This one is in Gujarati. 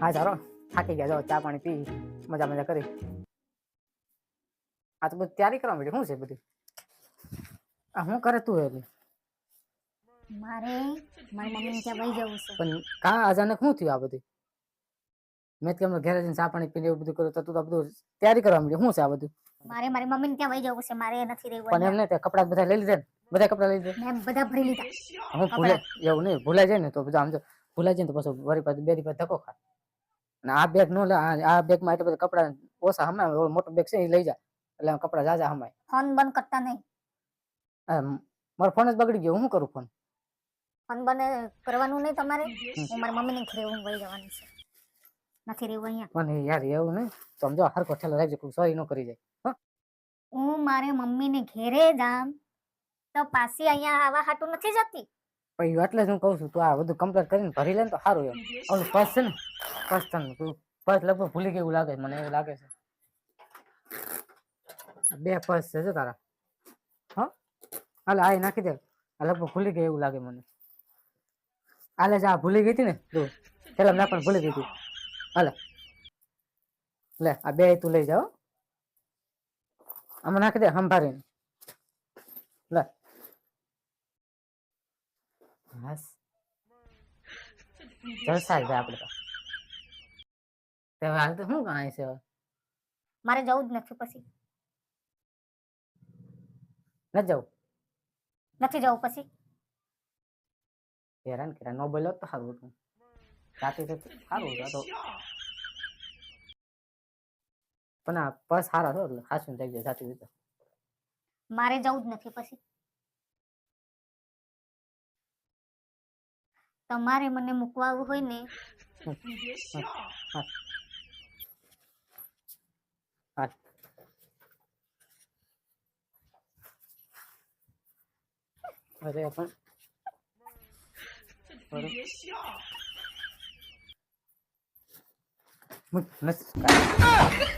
હા ચાલો. થાકી ગયા જાઓ ચા પાણી પી મજા મજા કરી. આ તો બધું તૈયારી કરવા માંડી. શું છે બધું? આ શું કરે તું એટલે મારે મારી મમ્મીને ત્યાં વહી જવું છે. પણ કા અચાનક શું થયું આ બધું? મેં કેમ ઘેર જઈને ચા પાણી પીને એવું બધું કર્યું તો તું આ બધું તૈયારી કરવા માંડી. શું છે આ બધું? મારે મારી મમ્મીને ત્યાં વહી જવું છે મારે નથી રહેવું પણ એમને. તે કપડા બધા લઈ લીધા બધા કપડા લઈ લીધા? મેં બધા ભરી લીધા. હું ભૂલે એવું નહીં ભૂલાઈ જાય ને તો બધા આમ જો ભૂલાઈ જાય તો પછી વળી પાછું બે દી પછી ધક્કો ખાય. અને આ બેગ નો લે આ- બેગ બેગમાં એટલા બધા કપડા ઓછા હમાય ઓલો મોટો બેગ છે એ લઈ જા. એટલે કપડા જાજા હમાય. ફોન બંધ કરતા નહીં. મારો ફોન જ બગડી ગયો. હું કરું ફોન? ફોન બંધ કરવાનું નહીં તમારે? હું મારી મમ્મીને ઘરે હું વહી જવાની છે. નથી રહેવું અહીંયા. પણ યાર એવું નહીં. સમજો હરકો ઠેલો રાખજો કોઈ સોરી ન કરી જાય. હો. હું મારે મમ્મીને ઘેરે જામ. તો પાછી અહીંયા આવા હાટું નથી જતી? પછી એટલે જ હું કહું છું તું આ બધું કમ્પ્લીટ કરીને ભરી લે ને તો સારું એમ. ઓલું પર્સ છે ને પર્સ તને તું પર્સ લગભગ ભૂલી ગયું લાગે છે, મને એવું લાગે છે. બે પર્સ છે જો તારા. હા? હાલે આ નાખી દે. આ લગભગ ભૂલી ગઈ એવું લાગે મને. હાલે જા ભૂલી ગઈ હતી ને તું. પેલા ના પણ ભૂલી ગઈ હતી. હાલે. લે આ બે તું લઈ જાઓ આમાં નાખી દે સંભાળીને. લે. બસ. જલસા જ આપણે તો. તે હાલ તો શું ગણાય છે? મારે જવું જ નથી પછી. ન જવું? નથી જવું પછી. હેરાન કર્યા. નો બોલ્યો તો સારું હતું. જાતી તો સારું હતું તો. પણ આ પર્સ સારા હતો એટલે ખાસું થઈ જાય તો મારે જવું જ નથી પછી. તમારે મને મૂકવા આવવું હોય ને હા અરે પણ કાંઈ.